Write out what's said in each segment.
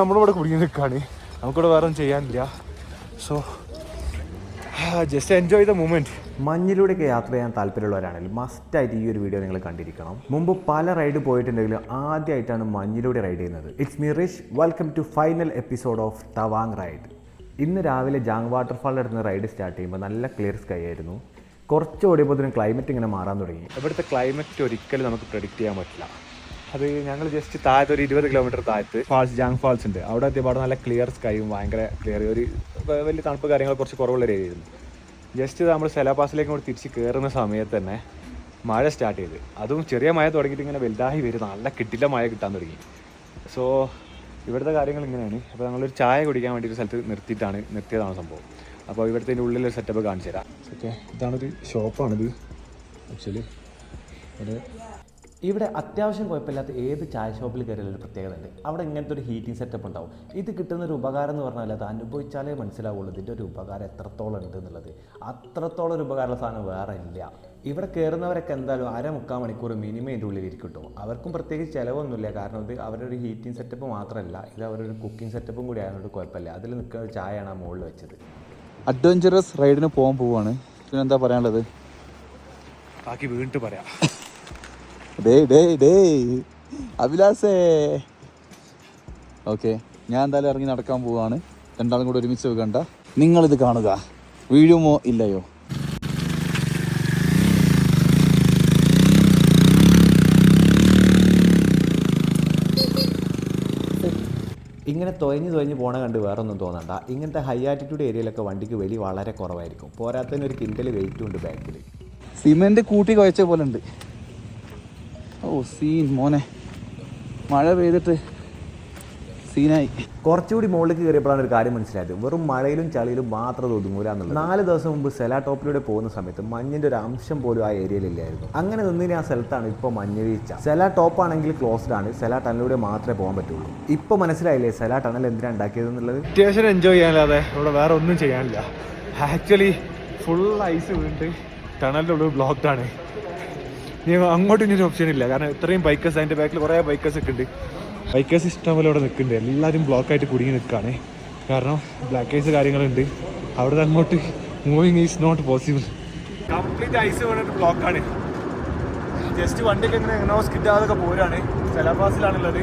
നമ്മളിവിടെ കുടുങ്ങി നിൽക്കുകയാണ് നമുക്കിവിടെ വേറെ ഒന്നും ചെയ്യാനില്ല. So just enjoy the moment മഞ്ഞിലൂടെയൊക്കെ യാത്ര ചെയ്യാൻ താല്പര്യമുള്ളവരാണെങ്കിൽ മസ്റ്റായിട്ട് ഈ ഒരു വീഡിയോ നിങ്ങൾ കണ്ടിരിക്കണം. മുമ്പ് പല റൈഡ് പോയിട്ടുണ്ടെങ്കിലും ആദ്യമായിട്ടാണ് മഞ്ഞിലൂടെ റൈഡ് ചെയ്യുന്നത്. It's Mirish welcome to final episode of Tawang ride ഇന്ന് രാവിലെ ജാങ് വാട്ടർഫാളിന്റെ അടുത്ത് റൈഡ് സ്റ്റാർട്ട് ചെയ്യുമ്പോൾ നല്ല ക്ലിയർ സ്കൈ ആയിരുന്നു. കുറച്ച് ഓടിയപ്പോൾ ക്ലൈമറ്റ് ഇങ്ങനെ മാറാൻ തുടങ്ങി. ഇവിടുത്തെ ക്ലൈമറ്റ് ഒരിക്കലും നമുക്ക് പ്രെഡിക്റ്റ് ചെയ്യാൻ പറ്റില്ല. അത് ഞങ്ങൾ ജസ്റ്റ് താഴത്ത് ഒരു ഇരുപത് കിലോമീറ്റർ താഴത്ത്. ഫാൾസ് ജാങ് ഫാൾസ് ഉണ്ട്. അവിടെ എത്തിയപാട് നല്ല ക്ലിയർ സ്കൈയും ഭയങ്കര ക്ലിയർ ഒരു വലിയ തണുപ്പ് കാര്യങ്ങൾ കുറച്ച് കുറവുള്ള ഒരു ആയിരുന്നു. ജസ്റ്റ് നമ്മൾ സെലാപാസിലേക്ക് കൂടി തിരിച്ച് കയറുന്ന സമയത്ത് തന്നെ മഴ സ്റ്റാർട്ട് ചെയ്ത്. അതും ചെറിയ മഴ തുടങ്ങിയിട്ട് ഇങ്ങനെ വലുതായി വരും. നല്ല കിട്ടില്ല മഴ കിട്ടാൻ തുടങ്ങി. സോ ഇവിടുത്തെ കാര്യങ്ങൾ ഇങ്ങനെയാണ്. അപ്പോൾ ഞങ്ങളൊരു ചായ കുടിക്കാൻ വേണ്ടി ഒരു സ്ഥലത്ത് നിർത്തിയിട്ടാണ് നിർത്തിയതാണ് സംഭവം. അപ്പോൾ ഇവിടുത്തെ ഉള്ളിൽ സെറ്റപ്പ് കാണിച്ചു തരാം ഓക്കെ ഇതാണൊരു ഷോപ്പാണിത് ആക്ച്വലി ഇവിടെ ഇവിടെ അത്യാവശ്യം കുഴപ്പമില്ലാത്ത ഏത് ചായ ഷോപ്പിൽ കയറിയാലും ഒരു പ്രത്യേകത ഉണ്ട്. അവിടെ ഇങ്ങനത്തെ ഒരു ഹീറ്റിംഗ് സെറ്റപ്പ് ഉണ്ടാവും. ഇത് കിട്ടുന്ന ഒരു ഉപകാരം എന്ന് പറഞ്ഞാൽ അത് അനുഭവിച്ചാലേ മനസ്സിലാവുള്ളൂ ഇതിന്റെ ഒരു ഉപകാരം എത്രത്തോളം ഉണ്ട് എന്നുള്ളത്. അത്രത്തോളം ഒരു ഉപകാരമുള്ള സാധനം വേറെ ഇല്ല. ഇവിടെ കയറുന്നവരൊക്കെ എന്തായാലും അര മുക്കാൽ മണിക്കൂർ മിനിമം ഇതിന്റെ ഉള്ളിൽ ഇരിക്കട്ടോ അവർക്കും പ്രത്യേകിച്ച് ചിലവൊന്നുമില്ല. കാരണം ഇത് അവരൊരു ഒരു ഹീറ്റിംഗ് സെറ്റപ്പ് മാത്രമല്ല ഇത് അവരൊരു ഒരു കുക്കിംഗ് സെറ്റപ്പും കൂടി ആയതുകൊണ്ട് കുഴപ്പമില്ല. അതിൽ നിൽക്കുന്ന ഒരു ചായയാണ് ആ മുകളിൽ വെച്ചത്. അഡ്വഞ്ചറസ് റൈഡിന് പോകാൻ പോവാണ്. എന്താ പറയാനുള്ളത്? ബാക്കി വീണ്ടും പറയാം. ഡേ ഡേ ഡേ അഭിലാസേ ഓക്കെ ഞാൻ എന്തായാലും ഇറങ്ങി നടക്കാൻ പോവാണ്. രണ്ടാളും കൂടെ ഒരുമിച്ച് വെക്കണ്ട നിങ്ങളിത് കാണുക. വീഴുമോ ഇല്ലയോ? ഇങ്ങനെ തൊയഞ്ഞ് തൊയഞ്ഞ് പോണ കണ്ട് വേറൊന്നും തോന്നണ്ട. ഇങ്ങനത്തെ ഹൈ ആറ്റിറ്റ്യൂഡ് ഏരിയയിലൊക്കെ വണ്ടിക്ക് വലി വളരെ കുറവായിരിക്കും. പോരാത്തതിന് ഒരു കിൻഡൽ വെയിറ്റും ഉണ്ട് ബാക്കിൽ സിമെന്റ് കൂട്ടി കുഴച്ച പോലെ ഉണ്ട്. ഓ സീൻ മോനെ. മഴ പെയ്തിട്ട് സീനായി. കുറച്ചുകൂടി മുകളിലേക്ക് കയറിയപ്പോഴാണ് ഒരു കാര്യം മനസ്സിലായത്. വെറും മഴയിലും ചളിയിലും മാത്രം ഒതുങ്ങൂല എന്നുള്ളത്. നാല് ദിവസം മുമ്പ് സെലാ ടോപ്പിലൂടെ പോകുന്ന സമയത്ത് മഞ്ഞിന്റെ ഒരു അംശം പോലും ആ ഏരിയയിലില്ലായിരുന്നു. അങ്ങനെ നിന്നിന് ആ സ്ഥലത്താണ് ഇപ്പോൾ മഞ്ഞ് വീഴ്ച സെലാ ടോപ്പ് ആണെങ്കിൽ ക്ലോസ്ഡ് ആണ്. സെലാ ടണലിലൂടെ മാത്രമേ പോകാൻ പറ്റുള്ളൂ. ഇപ്പോൾ മനസ്സിലായില്ലേ സെലാ ടണൽ എന്തിനാണ് ഉണ്ടാക്കിയത് എന്നുള്ളത്? അത്യാവശ്യം എൻജോയ് ചെയ്യാനല്ലാതെ ഇവിടെ വേറെ ഒന്നും ചെയ്യാനില്ല. ആക്ച്വലി ഫുൾ ഐസ് വീണിട്ട് ടണലിലുള്ള ബ്ലോക്ക് ബ്ലോക്ക്ഡ് ആണ്. ഇനി അങ്ങോട്ടും ഇനി ഒരു ഓപ്ഷൻ ഇല്ല. കാരണം ഇത്രയും ബൈക്കേഴ്സ് അതിന്റെ ബാക്കിൽ കുറേ ബൈക്കേഴ്സ് ഒക്കെ ഉണ്ട്. ബൈക്കേഴ്സ് ഇഷ്ടം പോലെ ഇവിടെ നിൽക്കുന്നുണ്ട്. എല്ലാവരും ബ്ലോക്കായിട്ട് കുടുങ്ങി നിൽക്കുകയാണ്. കാരണം ബ്ലാക്ക് ഐസ് കാര്യങ്ങളുണ്ട്. അവിടെ അങ്ങോട്ട് moving is not possible complete ice വീണിട്ട് ബ്ലോക്കാണ് ജസ്റ്റ് വണ്ടിക്ക് ഇങ്ങനെ എങ്ങനെയോ സ്കിഡ് ആകാതൊക്കെ പോരാണ്. സെലാബാസിലാണുള്ളത്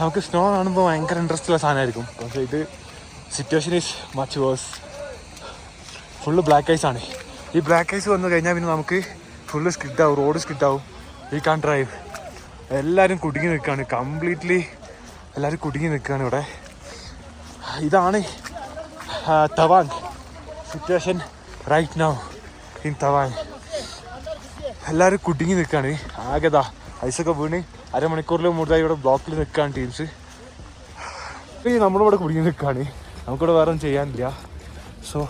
നമുക്ക് സ്നോ കാണുമ്പോൾ ഭയങ്കര ഇൻട്രസ്റ്റ് ഉള്ള സാധനമായിരിക്കും. പക്ഷേ ഇത് situation is much worse full black ice ആണ്. ഈ ബ്ലാക്ക് ഐസ് വന്നു കഴിഞ്ഞാൽ പിന്നെ നമുക്ക് ഫുള്ള് സ്കിഡ് ആവും റോഡ് സ്കിഡ് ആവും. ഈ കാൺ ഡ്രൈവ് എല്ലാവരും കുടുങ്ങി നിൽക്കുകയാണ് കംപ്ലീറ്റ്ലി എല്ലാവരും കുടുങ്ങി നിൽക്കുകയാണ് ഇവിടെ. ഇതാണ് Tawang situation right now in Tawang എല്ലാവരും കുടുങ്ങി നിൽക്കുകയാണ് ആകെതാ ഐസൊക്കെ വീണ് അരമണിക്കൂറിൽ മുഴുതായി ഇവിടെ ബ്ലോക്കിൽ നിൽക്കുകയാണ് ടീംസ് നമ്മളിവിടെ കുടുങ്ങി നിൽക്കുകയാണ് നമുക്കിവിടെ വേറെ ഒന്നും ചെയ്യാനില്ല. So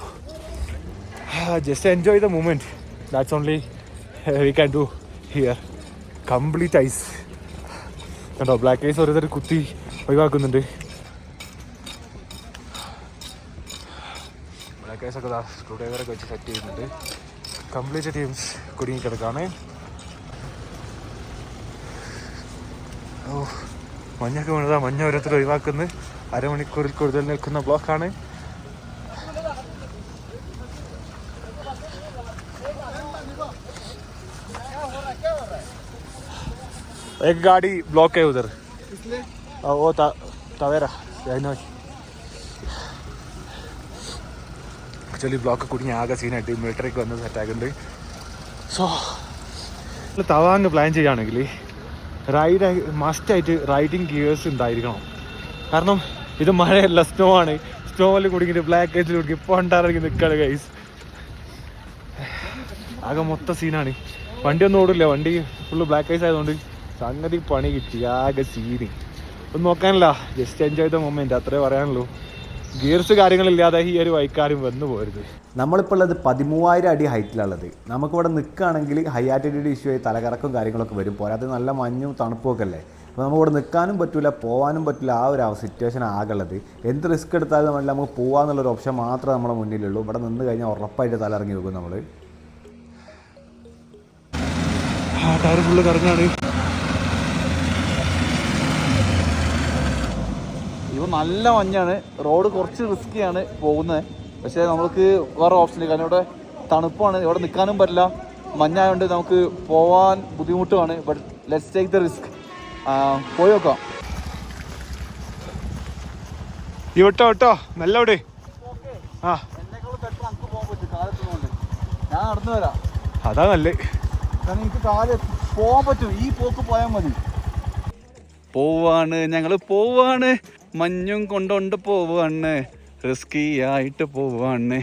just enjoy the moment that's only we can do here complete ice കണ്ടോ ബ്ലാക്ക് ഐസ് ഓരോരുത്തർ കുത്തി ഒഴിവാക്കുന്നുണ്ട്. ബ്ലാക്ക് ഐസ് ഒക്കെ സ്ക്രൂ ഡ്രൈവറൊക്കെ വെച്ച് സെറ്റ് ചെയ്യുന്നുണ്ട്. കംപ്ലീറ്റ് ടീംസ് കുടുങ്ങി കിടക്കാണ്. ഓ മഞ്ഞൊക്കെ വീണതാ മഞ്ഞ ഓരോരുത്തർ ഒഴിവാക്കുന്നത് അരമണിക്കൂറിൽ കൂടുതൽ നിൽക്കുന്ന ബ്ലോക്കാണ് एक गाड़ी ब्लॉक है उधर आ, वो ता, तवेरा ആക്ച്വലി ബ്ലോക്ക് കുടുങ്ങി ആകെ സീനായിട്ട് മിലിറ്ററിക്ക് വന്ന് സെറ്റാക്കുന്നുണ്ട് സോ തവാങ് പ്ലാൻ ചെയ്യുകയാണെങ്കിൽ റൈഡ് മസ്റ്റായിട്ട് റൈഡിങ് ഗിയേഴ്സ് ഉണ്ടായിരിക്കണം കാരണം ഇത് മഴയല്ല സ്നോ ആണ് സ്നോയിൽ കുടുങ്ങിയിട്ട് ബ്ലാക്ക് ഐസിൽ കുടുങ്ങി പൊണ്ടാറിറങ്ങി നിൽക്കുകയാണ് ഗൈസ് ആകെ മൊത്തം സീനാണ് വണ്ടി ഒന്നും ഓടില്ല വണ്ടി ഫുള്ള് ബ്ലാക്ക് ഐസ് ആയതുകൊണ്ട് സംഗതി പണി കിട്ടി ആകെ സീന്. ഒന്ന് നോക്കാനല്ല ജസ്റ്റ് എൻജോയ് ദ മൊമെന്റ് അത്രേ പറയാനുള്ളൂ. ഗിയർസ് കാര്യങ്ങളില്ലാതെ ഈ ഒരു വൈക്കാരും വന്നു പോരുത്. നമ്മളിപ്പോൾ ഉള്ളത് പതിമൂവായിരം അടി ഹൈറ്റിലുള്ളത്. നമുക്കിവിടെ നിൽക്കുകയാണെങ്കിൽ ഹൈ ആറ്റിറ്റ്യൂഡ് ഇഷ്യൂ ആയി തലകറക്കും കാര്യങ്ങളൊക്കെ വരും. പോരാതെ നല്ല മഞ്ഞും തണുപ്പും ഒക്കെ അല്ലേ? അപ്പോൾ നമുക്ക് ഇവിടെ നിൽക്കാനും പറ്റില്ല പോകാനും പറ്റില്ല ആ ഒരു സിറ്റുവേഷൻ ആകുള്ളത്. എന്ത് റിസ്ക് എടുത്താലും നമ്മൾ നമുക്ക് പോകാമെന്നുള്ളൊരു ഓപ്ഷൻ മാത്രമേ നമ്മുടെ മുന്നിലുള്ളൂ. ഇവിടെ നിന്ന് കഴിഞ്ഞാൽ ഉറപ്പായിട്ട് തലയിറങ്ങി വെക്കും നമ്മൾ ആ ടയർ ഫുള്ള് കറങ്ങാണ്. ഇപ്പോൾ നല്ല മഞ്ഞാണ്. റോഡ് കുറച്ച് റിസ്ക്കിയാണ് പോകുന്നത്. പക്ഷേ നമുക്ക് വേറെ ഓപ്ഷൻ ഇല്ല. കാരണം ഇവിടെ തണുപ്പാണ്. ഇവിടെ നിൽക്കാനും പറ്റില്ല. മഞ്ഞായതുകൊണ്ട് നമുക്ക് പോവാൻ ബുദ്ധിമുട്ടുമാണ്. But let's take the risk പോയി നോക്കാം. ഇവിട്ടോ വിട്ടോ വിട്ടോ. നല്ല ഇവിടെ ആ. ഞാൻ നടന്നു വരാം. അതാ നല്ല. കാരണം എനിക്ക് കാൽ പോവാൻ പറ്റും. ഈ പോക്ക് പോയാൽ മതി. പോവാണ്. ഞങ്ങൾ പോവാണ്. മഞ്ഞും കൊണ്ടോണ്ട് പോവാണ്. റിസ്കി ആയിട്ട് പോവാണ്.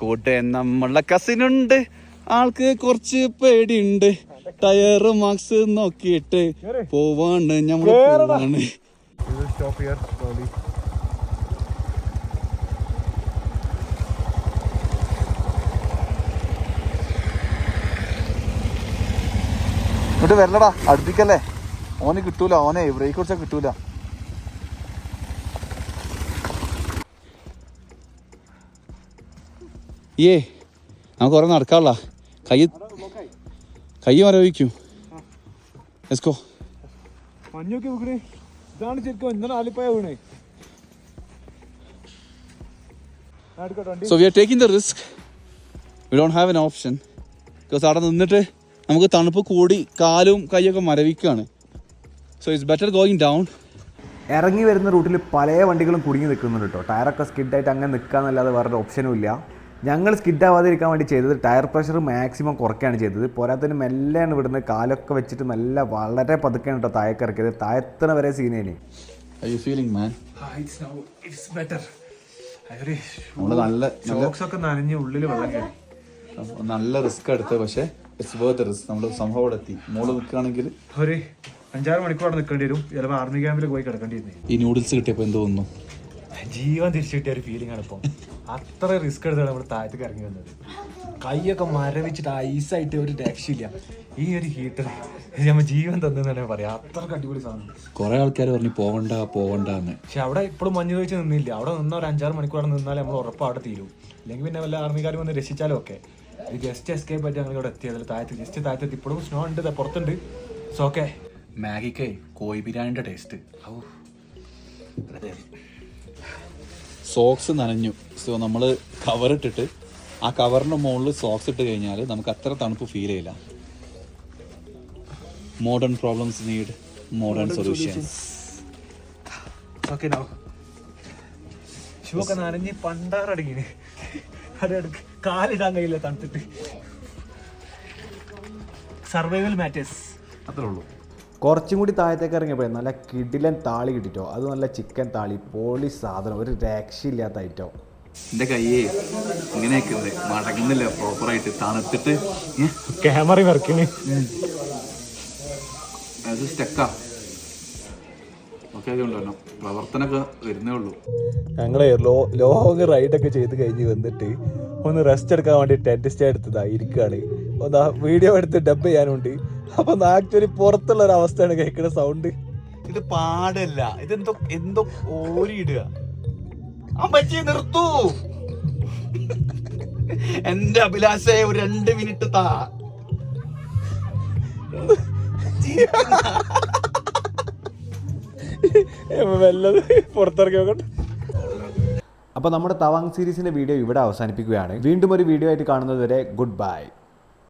കൂട്ടെ നമ്മളെ കസിനുണ്ട് ആൾക്ക് കുറച്ച് പേടിയുണ്ട്. ടയർ മാക്സ് നോക്കിയിട്ട് പോവാണ്. നമ്മൾ പോവാണ്. ഇങ്ങോട്ട് വരലടാ അടുപ്പിക്കല്ലേ. ഓന് കിട്ടൂല. ഓനെ. ബ്രേക്ക് കുറിച്ചാ കിട്ടൂല. ഏ നമുക്ക് കുറേ നടക്കാനുള്ള. കൈ കൈ മരവിക്കും. എസ്കോ മഞ്ഞൊക്കെ വീണേ ഇതാണ് ശരിക്കും എന്താണ് ആലിപ്പായ വീണേ. So we are taking the risk we don't have an option because അവിടെ നിന്നിട്ട് നമുക്ക് തണുപ്പ് കൂടി കാലും കൈയൊക്കെ മരവിക്കുകയാണ്. So it's better going down ഇറങ്ങി വരുന്ന റൂട്ടിൽ പല വണ്ടികളും കുടുങ്ങി നിൽക്കുന്നുണ്ട് കേട്ടോ ടയറൊക്കെ സ്കിഡായിട്ട് അങ്ങനെ നിൽക്കാന്നല്ലാതെ വേറൊരു ഓപ്ഷനും ഇല്ല. ഞങ്ങൾ സ്കിഡ് ആവാതിരിക്കാൻ വേണ്ടി ചെയ്തത് ടയർ പ്രഷർ മാക്സിമം കുറയ്ക്കുകയാണ് ചെയ്തത്. പോരാത്തതിന് മെല്ലെയാണ് ഇവിടുന്ന് കാലൊക്കെ വെച്ചിട്ട് നല്ല വളരെ പതുക്കെയാണ് കേട്ടോ താഴേക്ക് ഇറക്കിയത്. തായത്തണ വരെ സീനേന് I you feeling man it's now it's better ഒരു നമ്മൾ നല്ല നല്ല ഷോക്സ് ഒക്കെ നനഞ്ഞ് ഉള്ളിൽ വെള്ളം നല്ല റിസ്ക് എടുത്തത് പക്ഷേ ഇറ്റ്സ് വേർത്ത് റിസ്ക് നമ്മൾ സംഭവം ഇവിടെ എത്തി. മോൾ നിൽക്കുകയാണെങ്കിൽ ഒരു അഞ്ചാറ് മണിക്കൂർ അവിടെ നിൽക്കേണ്ടി വരും. ചിലപ്പോൾ ആർമി ക്യാമ്പിൽ പോയി കിടക്കേണ്ടി ഈ നൂഡിൽസ് കിട്ടിയപ്പോൾ എന്ത് തോന്നുന്നു? ജീവൻ തിരിച്ചു കിട്ടിയ ഒരു ഫീലിംഗ് ആണ് ഇപ്പം. അത്ര റിസ്ക് എടുത്താണ് നമ്മൾ താഴത്തേക്ക് ഇറങ്ങി വന്നത്. കൈയൊക്കെ മരവിച്ചിട്ട് ഐസായിട്ട് ഒരു രക്ഷയില്ല. ഈ ഒരു ഹീറ്റർ നമ്മൾ ജീവൻ തന്നെ പറയാം. അത്രയ്ക്ക് അടിപൊളി സാധനം. കുറെ ആൾക്കാർ പറഞ്ഞു പോകണ്ട പോകണ്ട എന്ന് പക്ഷെ അവിടെ ഇപ്പോഴും മഞ്ഞ് ചോദിച്ച് നിന്നില്ല. അവിടെ നിന്ന ഒരു അഞ്ചാറ് മണിക്കൂർ അവിടെ നിന്നാൽ നമ്മൾ ഉറപ്പ് അവിടെ തീരും. അല്ലെങ്കിൽ പിന്നെ വല്ല ആർമിക്കാർ വന്ന് രക്ഷിച്ചാലും ഒക്കെ. ഒരു ജസ്റ്റ് എസ്കേപ്പ് ആയിട്ട് ഞങ്ങൾ ഇവിടെ എത്തിയത് താഴത്ത് ജസ്റ്റ് താഴത്തെത്തി. ഇപ്പോഴും സ്നോ ഉണ്ട് പുറത്തുണ്ട്. സോ ഓക്കെ മാഗിക്ക് കോഴി ബിരിയാണിന്റെ ടേസ്റ്റ് സോക്സ് നനഞ്ഞു. സോ നമ്മൾ കവറിട്ടിട്ട് ആ കവറിന്റെ മുകളിൽ സോക്സ് ഇട്ട് കഴിഞ്ഞാൽ നമുക്ക് അത്ര തണുപ്പ് ഫീൽ ചെയ്യില്ല. Modern problems need modern solutions okay no നനഞ്ഞ് പണ്ടാറടങ്ങിന്. കാലിടാൻ കഴിയില്ല തണുത്തിട്ട്. സർവൈവൽ മാറ്റേഴ്സ് അത്രേ ഉള്ളൂ. കുറച്ചും കൂടി താഴത്തേക്ക് ഇറങ്ങിയപ്പോൾ നല്ല കിടിലൻ താളി കിട്ടിട്ടോ. അത് നല്ല ചിക്കൻ താളി പോളി സാധനം ഒരു രക്ഷയില്ലാത്ത ഐറ്റം എന്റെ കയ്യേ ഇങ്ങനെയൊക്കെ മടങ്ങുന്നില്ല പ്രോപ്പറായിട്ട് തണുത്തിട്ട്. ക്യാമറ വർക്കിന് അത് സ്റ്റക്കാ പ്രവർത്തനമൊക്കെ വരുന്നേ ഉള്ളൂ. ഞങ്ങളെ ലോ ലോങ് റൈഡൊക്കെ ചെയ്ത് കഴിഞ്ഞ് വന്നിട്ട് ഒന്ന് റെസ്റ്റ് എടുക്കാൻ വേണ്ടി ടെന്റ് സ്റ്റേ എടുത്തതാ ഇരിക്കുകയാണ് ഒന്ന് വീഡിയോ എടുത്ത് ഡബ് ചെയ്യാനുണ്ട്. അപ്പൊ ആക്ച്വലി പുറത്തുള്ള ഒരു അവസ്ഥയാണ് കേൾക്കുന്ന സൗണ്ട് ഇത് പാടല്ല. ഇതെന്തോ എന്തോ ഓരിയിടുക അമ്മച്ചി നിർത്തൂ. എന്റെ അഭിലാഷേ ഒരു രണ്ട് മിനിറ്റ് താ. വല്ലത് പുറത്തിറക്കി നോക്കട്ടെ. അപ്പോൾ നമ്മുടെ തവാങ് സീരീസിന്റെ വീഡിയോ ഇവിടെ അവസാനിപ്പിക്കുകയാണ്. വീണ്ടും ഒരു വീഡിയോ ആയിട്ട് കാണുന്നത് വരെ ഗുഡ് ബൈ